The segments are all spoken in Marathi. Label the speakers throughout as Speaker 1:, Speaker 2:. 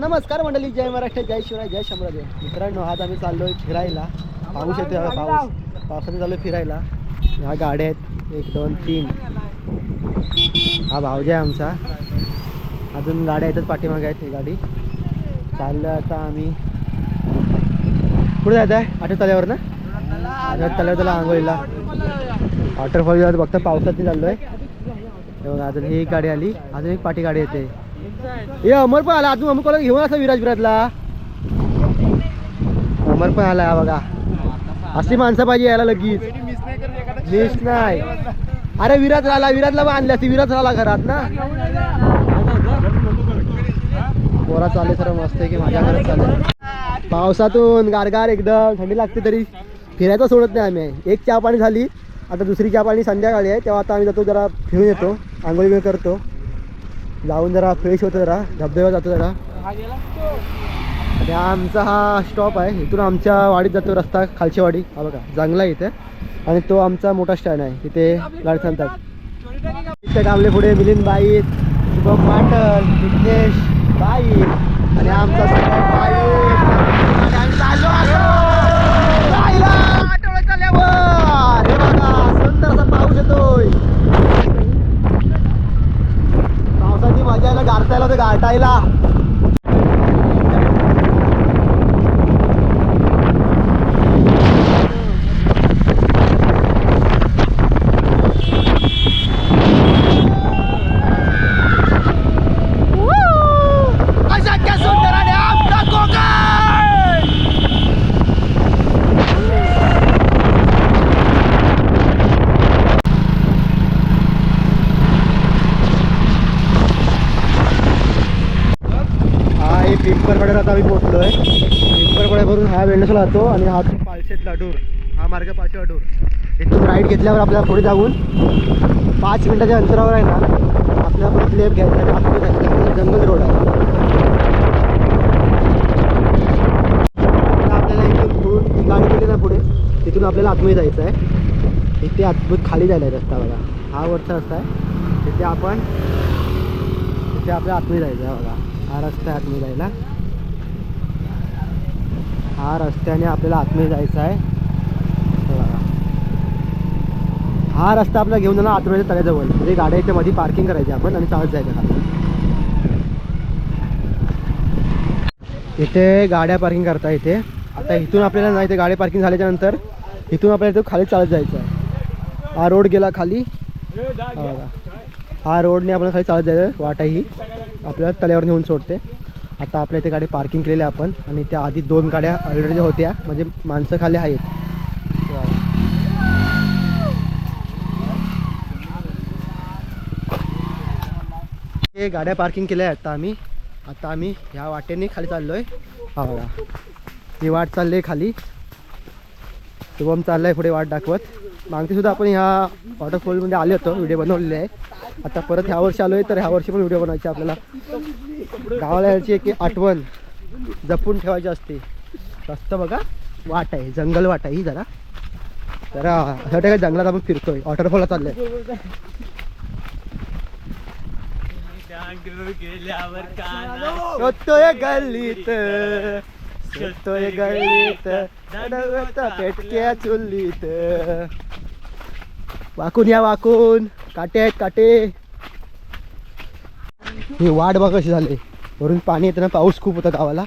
Speaker 1: नमस्कार मंडळी जय महाराष्ट्र जय शिवराय जय शंभराजे. मित्रांनो आज आम्ही चाललोय फिरायला. पाऊस बघा, पाऊस. पावसाने चाललोय फिरायला. ह्या गाड्या आहेत. एक दोन तीन. हा भावजा आहे आमचा. अजून गाड्या येतात पाठीमागे आहेत ही गाडी. चाललोय आता आम्ही. कुठे जायचं आहे आठवत तल्यावर ना? आठवत तल्यावर त्याला आंघोळीला. वॉटरफॉल जात बघता पावसात चाललोय. हे बघा अजून ही एक गाडी आली. अजून एक पाठी गाडी येते. हे अमर पण आला. अजून अमर घेऊन असं विराज विराजला अमर पण आला हा बघा. अशी माणसं पाहिजे यायला लगेच. मिस नाही. अरे विराज राहिला विराजला पण आणली असती. विराज राहिला घरात ना. बोरा चालले सर मस्त आहे की माझ्या घरात चालले. पावसातून गारगार एकदम. थंडी लागते तरी फिरायचं सोडत नाही आम्ही. एक चहा पाणी झाली. आता दुसरी चहा पाणी संध्याकाळी आहे. तेव्हा आता आम्ही जातो जरा फिरून येतो. आंघोळी करतो. जाऊन जरा फ्रेश होतो जरा धबधब्या जातो जरा. आणि आमचा हा स्टॉप आहे. इथून आमच्या वाडीत जातो रस्ता खालची वाडी. हा बघा जंगला आहे इथे. आणि तो आमचा मोठा स्टँड आहे. तिथे गाडी सांगतात इथे कामले पुढे मिलिंद बाईत शुभम माटल विघ्नेश बाई. आणि आमचा गारतायला हा आता आम्ही पोहोचलोय. पिंपरवाड्यावरून हा वेंडसला जातो आणि हा तो पालशेत लाडूर. हा मार्ग पाचशे डोर इथून राईड घेतल्यावर आपल्याला पुढे जाऊन पाच मिनटाच्या अंतरावर आहे ना आपल्याला परत लेप घ्यायचा जंगल रोड आहे. आपल्याला इथून पुढून गाडी गेली ना पुढे तिथून आपल्याला आतमध्ये जायचं आहे. इथे आतमध्ये खाली जायला आहे रस्ता बघा. हा वरचा रस्ता आहे. तिथे आपण तिथे आपल्या आतमध्ये जायचं आहे बघा. हा रस्ता आहे आतमध्ये जायला. हा रस्त्याने आपल्याला आतमध्ये जायचं आहे. हा रस्ता आपला घेऊन जाणार आतमध्ये तळ्याजवळ. म्हणजे गाड्या इथे मध्ये पार्किंग करायची आपण आणि चालत जायचं खाली इथे गाड्या पार्किंग करता इथे. आता इथून आपल्याला नाही ते गाडी पार्किंग झाल्याच्यानंतर इथून आपल्याला इथं खाली चालत जायचं आहे. हा रोड गेला खाली. हा रोडने आपण खाली चालत जायचं वाटा ही. आपल्याला तल्यावर नेऊन सोडते. आता आपल्या इथे गाडी पार्किंग केलेली आहे आपण. आणि त्या आधी दोन गाड्या ऑलरेडी होत्या म्हणजे माणसं खाली आहेत. हे गाड्या पार्किंग केल्या आहेत आता आम्ही. आता आम्ही ह्या वाटेने खाली चाललो हा बघा. ही वाट चालली आहे खाली. शुभम चाललाय पुढे वाट दाखवत. मागते सुद्धा आपण ह्या वॉटरफॉलमध्ये आले होतो व्हिडिओ बनवलेले आहे. आता परत ह्या वर्षी आलोय तर ह्या वर्षी पण व्हिडिओ बनवायचे आपल्याला. गावाला यायची एक आठवण जपून ठेवायची असते. रस्ता बघा वाट आहे जंगल वाट आहे ही जरा. तर असं वाटतं का जंगलात आपण फिरतोय वॉटरफॉलला चाललंय. शोधतोय गल्लीत शोधतोय गल्लीत पेटक्या चुल्लीत वाकून या वाकून. काटे आहेत काटे. ही वाट बघ कशी झाली. वरून पाणी येताना पाऊस खूप होता गावाला.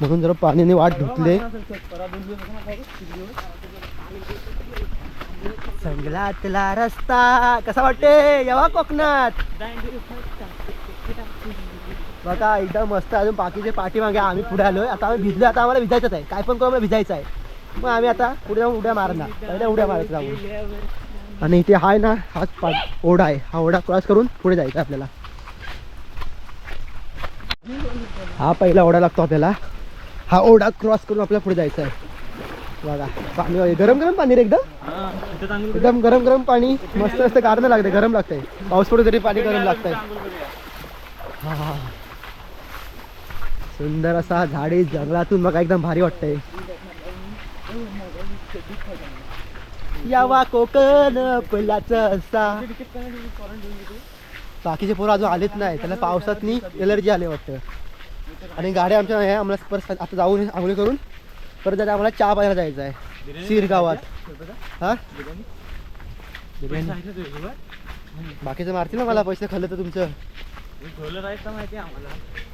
Speaker 1: म्हणून जरा पाण्याने वाट धुतले. जंगलातला रस्ता. कसा वाटते? यावा कोकणात. बघा एकदम मस्त. अजून बाकीचे पाठीमागे आम्ही पुढे आलोय. आता आम्ही भिजलो आता आम्हाला भिजायचंच आहे. काय पण करू आम्हाला भिजायचं आहे. मग आम्ही आता पुढे जाऊन उड्या मारणार. उड्या मारायचं जाऊन आणि इथे हाय ना हाच पा ओढा आहे. हा ओढा क्रॉस करून पुढे जायचं आपल्याला. हा पहिला ओढा लागतो आपल्याला. हा ओढा क्रॉस करून आपल्याला पुढे जायचं आहे. बघा पाणी गरम गरम पाणी रे एकदम? एकदम गरम गरम पाणी. मस्त मस्त गारणं लागते गरम लागतंय. पाऊस पडू तरी पाणी गरम लागतंय. हा, हा. सुंदर असा झाडे जंगलातून बघा एकदम भारी वाटतंय. यावा कोकण असा. बाकीचे पोरं अजून आलेच नाही त्याला पावसात एलर्जी आले वाटतं. आणि गाड्या आमच्या आहे आम्हाला परत आता जाऊन आंघोळी करून परत आता आम्हाला चहा पाहायला जायचं आहे. सीर गावात हा? बाकीचं मारतील ना मला पैसे खाल्लं तर तुमचं.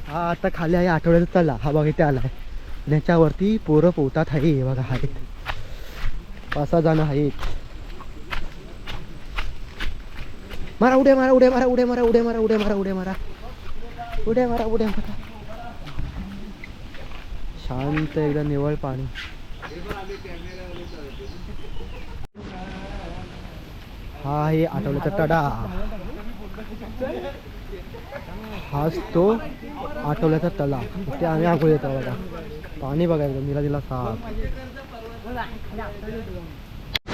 Speaker 1: हा आता खाली आहे आठवड्याचा तला हा बघा इथे आला आहे आणि याच्यावरती पोरं पोहतात आहे हे बघा आहेत. पाच सहा जण आहेत. मारा उड्या मारा उड्या मारा उड्या मारा उड्या मारा उड्या मारा उड्या मारा. उड्या मारा उड्या मारा. शांत एकदम निवळ पाणी. हा आहे आठवल्याचा तडा. हाच तो आठवल्याचा तला ते आम्ही आंघोळ येतो बघा. पाणी बघायचं निला दिला साफ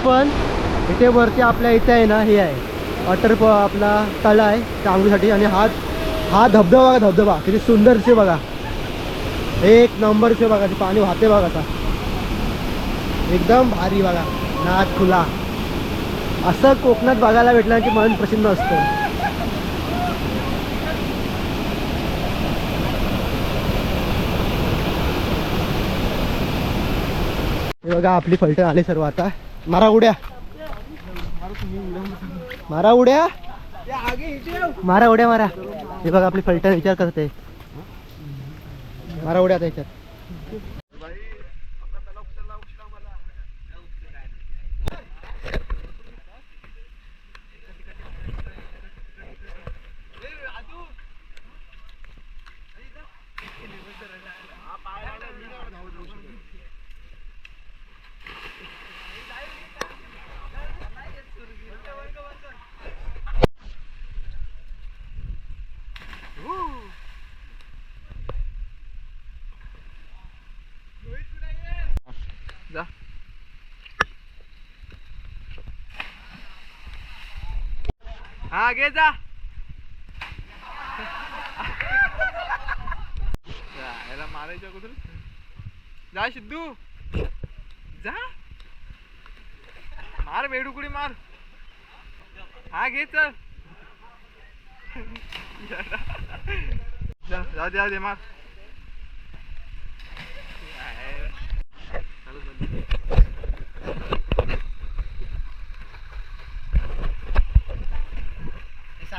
Speaker 1: पण इथे वरती आपल्या इथे आहे ना हे आहे. वॉटर आपला तला आहे चांगलीसाठी आणि हा हा धबधबा बघा धबधबा. किती सुंदरचे बघा. एक नंबरचे बघा ते पाणी वाहते बघा आता. एकदम भारी बघा नाद खुला. असं कोकणात बघायला भेटलं की मन प्रसन्न असतं. हे बघा आपली फलटण आली सर्व आता. मारा उड्या. मारा उड्या. मारा उड्या मारा. हे बघा आपली फलटण विचार करते. मारा उड्या आता याच्यात.
Speaker 2: हा घे जा याला मारायचं कुठून जा सिद्धू जा मार बेडुकुडी मार हा घे चल जा जा दे जा दे मार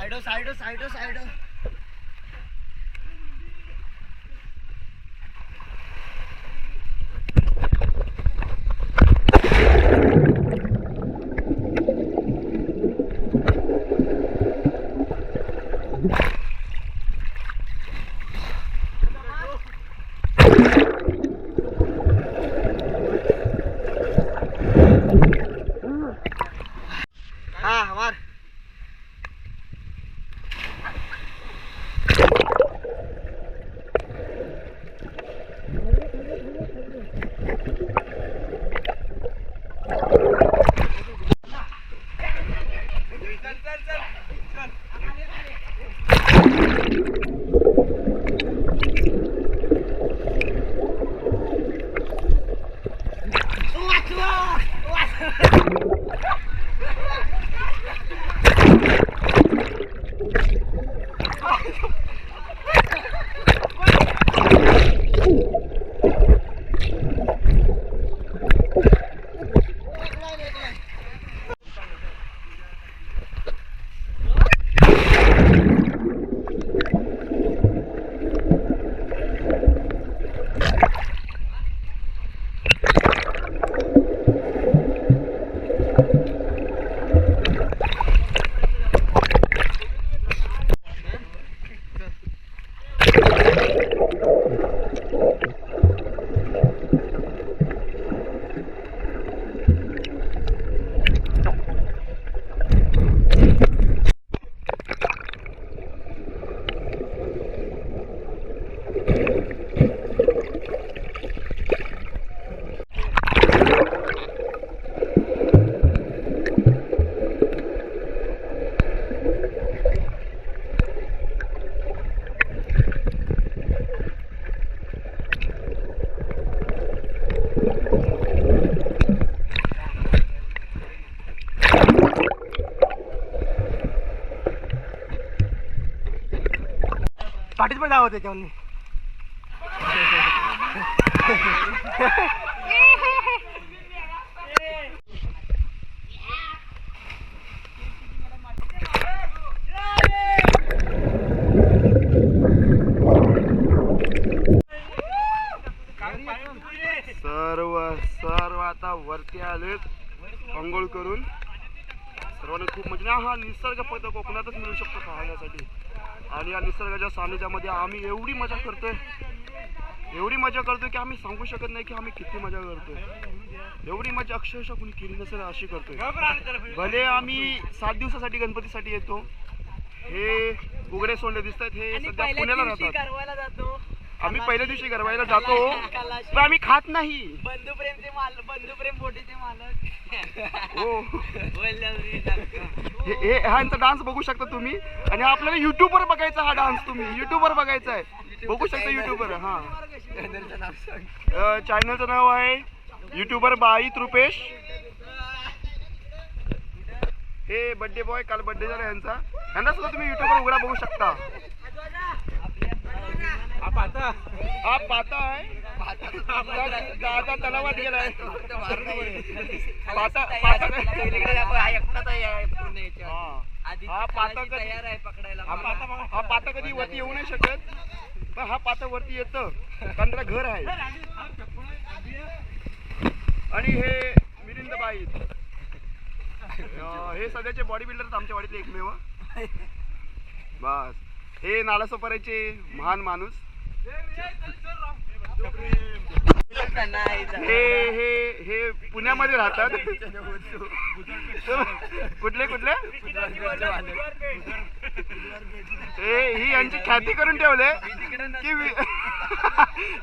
Speaker 1: साइडो साइडो साइडो साइडो Thank you. पाठीत पण जावं त्याच्यावर
Speaker 3: सर्व सर्व आता वरती आलेत अंघोळ करून. सर्वांना खूप म्हणजे हा निसर्ग फक्त कोकणातच मिळू शकतो पाहण्यासाठी. आणि या निसर्गाच्या सानिध्यामध्ये आम्ही एवढी मजा करतोय. एवढी मजा करतोय की आम्ही सांगू शकत नाही की आम्ही किती मजा करतोय. एवढी मजा अक्षरशः कुणी केली नसेल अशी करतोय. भले आम्ही सात दिवसासाठी गणपतीसाठी येतो. हे उघडे सोंडे दिसत आहेत हे सध्या पुण्याला राहतात. आम्ही पहिल्या दिवशी गरवायला जातो पण आम्ही खात नाही.
Speaker 2: बंधुप्रेमचे मालक बंधुप्रेम बोटीचे मालक.
Speaker 3: हो. हे हे- हा यांचा डान्स बघू शकता तुम्ही. आणि आपल्याला YouTube वर बघायचा हा डान्स तुम्ही. YouTube वर बघायचा आहे. बघू शकता YouTube वर हा. चॅनलचं नाव आहे युट्यूबर बाईत रुपेश हे बर्थडे बॉय काल बर्थडे झाला यांचा. यांना सुद्धा तुम्ही YouTube वर उघडा बघू शकता. हा पाता. हा पाता आहे. दादा तलावात गेलाय. पाता पाता हा. पाता
Speaker 2: तयार आहे पकडायला
Speaker 3: हा पाता हा पाता कधी वरती येऊ नाही शकत. पण हा पाता वरती येतं. कारण त्याला घर आहे. आणि हे मिलिंद बाई हे सध्याचे बॉडी बिल्डर आमच्या वाडीतले एकमेव. बस. हे नालासोपाऱ्याचे महान माणूस. हे हे हे पुण्यामध्ये राहतात. कुठले कुठले? हे ही यांची ख्याती करून ठेवले की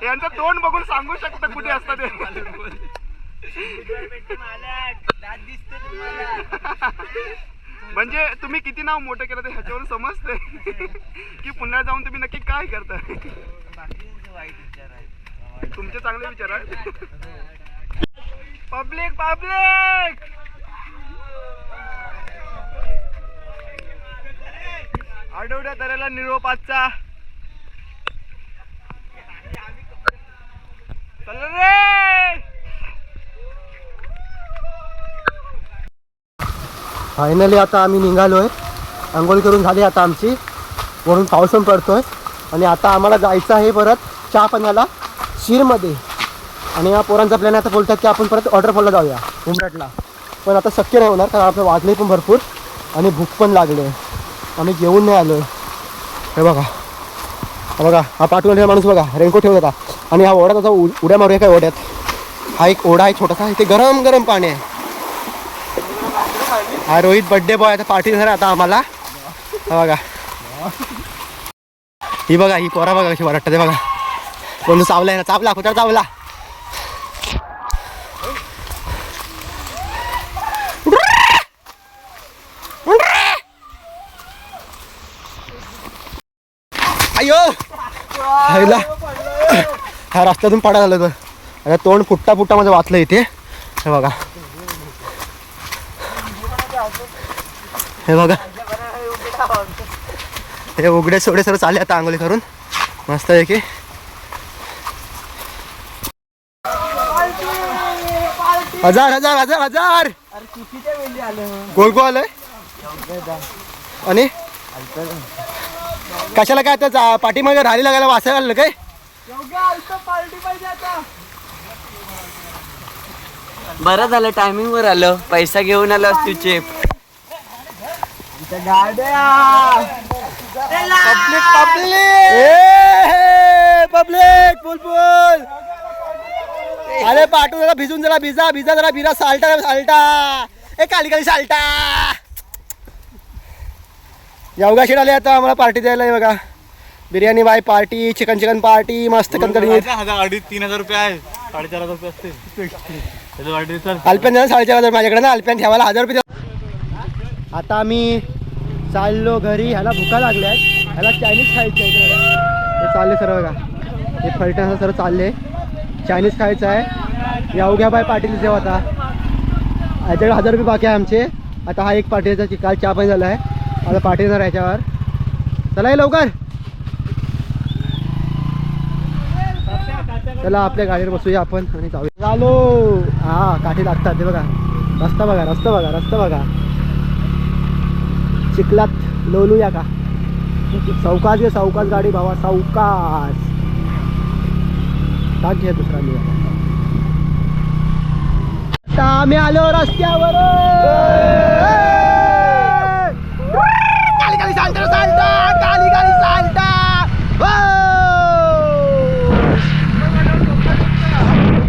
Speaker 3: यांचं तोंड बघून सांगू शकता कुठे असतात ते. म्हणजे तुम्ही किती नाव मोठं केलं ते ह्याच्यावरून समजते की पुण्यात जाऊन तुम्ही नक्की काय करता तुमचे चांगले विचार आहेत. Public public! आठवड्या तऱ्याला निरोप आजचा. चल रे!
Speaker 1: फायनली आता आम्ही निघालोय. आंघोळ करून झाली आता आमची. वरून पाऊस पण पडतोय. आणि आता आम्हाला जायचं आहे परत चहा पाण्याला. शिरमध्ये. आणि या पोरांचा प्लॅन आता बोलतात की आपण परत वॉटरफॉलला जाऊया उमरटला. पण आता शक्य नाही होणार कारण आपलं वाजले पण भरपूर आणि भूक पण लागली. आम्ही जेवून नाही आलो. हे बघा. बघा हा पाठवून माणूस बघा. रेनकोट ठेवत होता. आणि हा ओढ्यात त्याचा उ- उड्या मारूया काय ओढ्यात? हा एक ओढा आहे छोटासा. इथे गरम गरम पाणी आहे. हा रोहित बड्डे बॉय आता पार्टी देणार आता आम्हाला. हा बघा. ही बघा ही पोरा बघा कशी ते बघा. कोण चावलाय ना चावला कुठं चावला? अयो! हायला हा रस्त्यातून पाडा झालं तर आता तोंड फुट्टा फुट्टा माझं वाचलं इथे. हे बघा. हे बघा. हे उघडे सोडे सर्व चालले आता आंघोळी करून. मस्त आहे की हजार हजार हजार हजार. गोल गोल आलंय आणि? कशाला काय आता पाठीमागे राहिली लागायला वासायला आलं काय?
Speaker 2: बरं झालं टायमिंग वर आलं. पैसा घेऊन आलो तुझे
Speaker 1: पब्लिक बुलबुल अरे पाठवू जरा भिजून जरा भिजा भिजा जरा भिरा साल्टा साल्टा. ए काली काली साल्टा. शेड आले आता आम्हाला पार्टी द्यायला बघा. Biryani bye party chicken chicken party मस्त
Speaker 4: हजार अडीच तीन हजार रुपये आहे. साडेचार हजार रुपये असते
Speaker 1: अल्प्यान साडेचार हजार माझ्याकडे ना अल्प्यान ठेवायला हजार रुपये. आता आम्ही चाललो घरी ह्याला भुका लागल्या ह्याला चायनीज खायचं आहे. हे चालले सर्व बघा. हे फलटण सर्व चालले. चायनीज खायचं आहे. यावघ्या बाय पाटील जेव्हा आता. याच्याकडे हजार रुपये बाकी आहे आमचे. आता हा एक पाटीलचा काल चहा पण झाला आहे. आता पाटील जरा याच्यावर. चला ये लवकर. चला आपल्या गाडीवर बसूया आपण आणि जाऊया. आलो हा काठी लागतात ते बघा. रस्ता बघा रस्ता बघा रस्ता बघा. चिखलात लोलूया का? सावकाश घे सावकाश गाडी भावा सावकाश टाक घ्या दुसरा मी आता आम्ही आलो रस्त्यावर.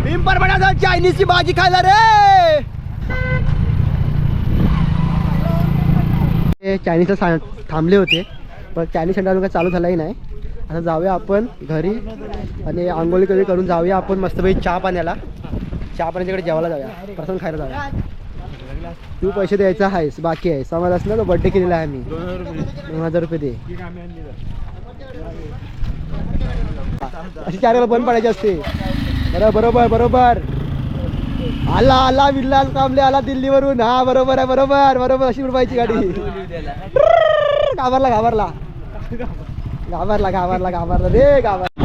Speaker 1: पिंपर बनाचा चायनीजची भाजी खायला रे! चायनीज थांबले होते पण चायनीज सेंटर चालू झालाही नाही. आता जाऊया आपण घरी आणि आंघोळी कधी करून जाऊया आपण मस्तपैकी चहा पाण्याला. चहा पाण्याच्याकडे जेवायला जाऊया. प्रसन्न खायला जाऊया. तू पैसे द्यायचा आहेस बाकी आहे समजलास ना तो बड्डे केलेला आहे मी. दोन हजार रुपये दे. अशी चार बंद पडायची असते. बरोबर बरोबर बरोबर. आला आला विल्लाल कांबले आला दिल्लीवरून. हा बरोबर आहे बरोबर बरोबर. अशी उडवायची गाडी. घाबरला घाबरला. घाबरला घाबरला घाबरला. रे घाबर